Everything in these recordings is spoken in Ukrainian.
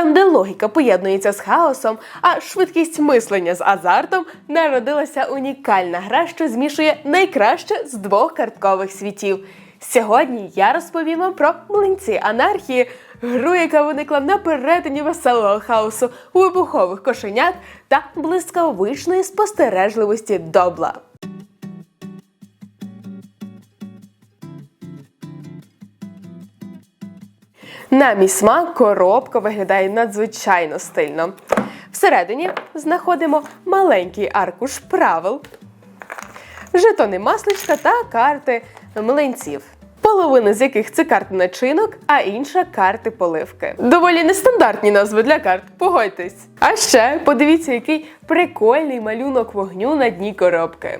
Там, де логіка поєднується з хаосом, а швидкість мислення з азартом, народилася унікальна гра, що змішує найкраще з двох карткових світів. Сьогодні я розповім вам про млинці анархії, гру, яка виникла на перетині веселого хаосу, вибухових кошенят та блискавичної спостережливості добла. На мій смак коробка виглядає надзвичайно стильно. Всередині знаходимо маленький аркуш правил, жетони масличка та карти млинців. Половина з яких це карти начинок, а інша карти поливки. Доволі нестандартні назви для карт, погодьтесь. А ще подивіться, який прикольний малюнок вогню на дні коробки.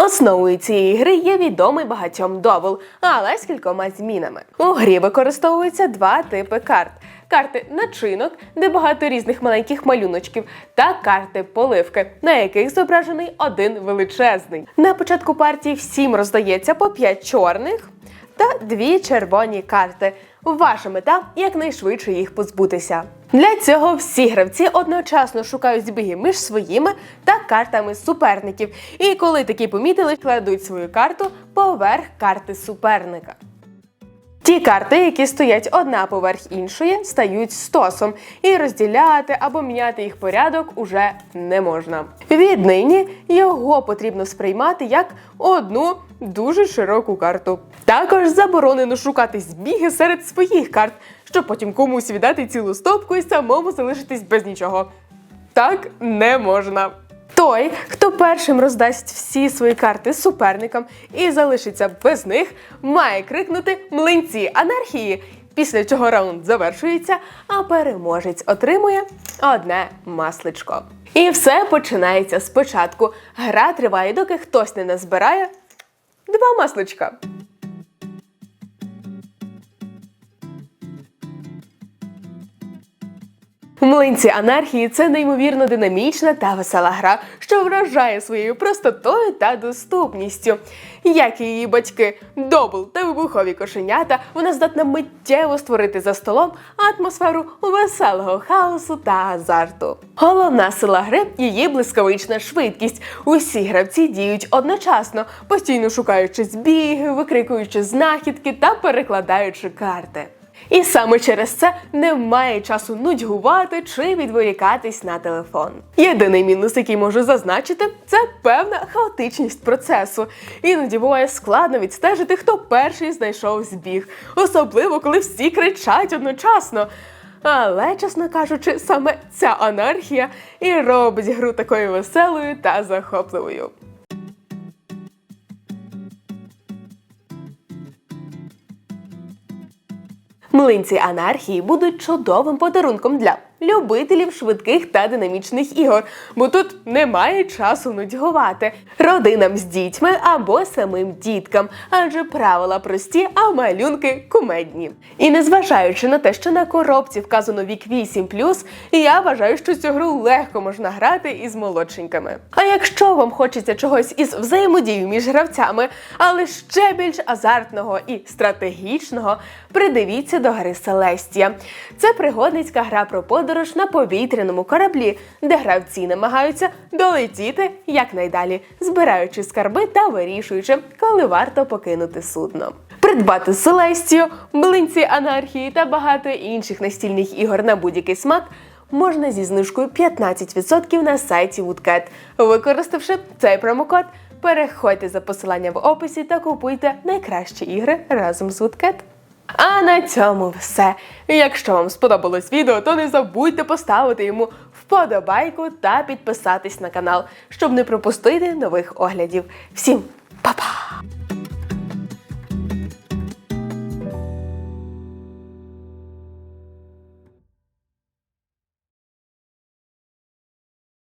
Основою цієї гри є відомий багатьом довел, але з кількома змінами. У грі використовуються два типи карт: карти начинок, де багато різних маленьких малюночків, та карти поливки, на яких зображений один величезний. На початку партії всім роздається по 5 чорних та дві червоні карти. Ваша мета якнайшвидше їх позбутися. Для цього всі гравці одночасно шукають збіги між своїми та картами суперників. І коли такі помітили, кладуть свою карту поверх карти суперника. Ті карти, які стоять одна поверх іншої, стають стосом, і розділяти або міняти їх порядок уже не можна. Віднині його потрібно сприймати як одну дуже широку карту. Також заборонено шукати збіги серед своїх карт, щоб потім комусь віддати цілу стопку і самому залишитись без нічого. Так не можна. Той, хто першим роздасть всі свої карти суперникам і залишиться без них, має крикнути млинці анархії. Після цього раунд завершується, а переможець отримує одне масличко. І все починається спочатку. Гра триває, доки хтось не назбирає два масличка. Млинці анархії це неймовірно динамічна та весела гра, що вражає своєю простотою та доступністю. Як і її батьки, добл та вибухові кошенята, вона здатна миттєво створити за столом атмосферу веселого хаосу та азарту. Головна сила гри її блискавична швидкість. Усі гравці діють одночасно, постійно шукаючи збіги, викрикуючи знахідки та перекладаючи карти. І саме через це немає часу нудьгувати чи відволікатись на телефон. Єдиний мінус, який можу зазначити, це певна хаотичність процесу. Іноді буває складно відстежити, хто перший знайшов збіг, особливо коли всі кричать одночасно. Але, чесно кажучи, саме ця анархія і робить гру такою веселою та захопливою. Млинці анархії будуть чудовим подарунком для любителів швидких та динамічних ігор, бо тут немає часу нудьгувати родинам з дітьми або самим діткам, адже правила прості, а малюнки кумедні. І незважаючи на те, що на коробці вказано вік 8+, я вважаю, що цю гру легко можна грати із молодшеньками. А якщо вам хочеться чогось із взаємодією між гравцями, але ще більш азартного і стратегічного, придивіться до гри Селестія. Це пригодницька гра про подорож на повітряному кораблі, де гравці намагаються долетіти якнайдалі, збираючи скарби та вирішуючи, коли варто покинути судно. Придбати Селестію, блинці анархії та багато інших настільних ігор на будь-який смак. Можна зі знижкою 15% на сайті Woodcat. Використавши цей промокод, переходьте за посиланням в описі та купуйте найкращі ігри разом з Woodcat. А на цьому все. Якщо вам сподобалось відео, то не забудьте поставити йому вподобайку та підписатись на канал, щоб не пропустити нових оглядів. Всім па-па!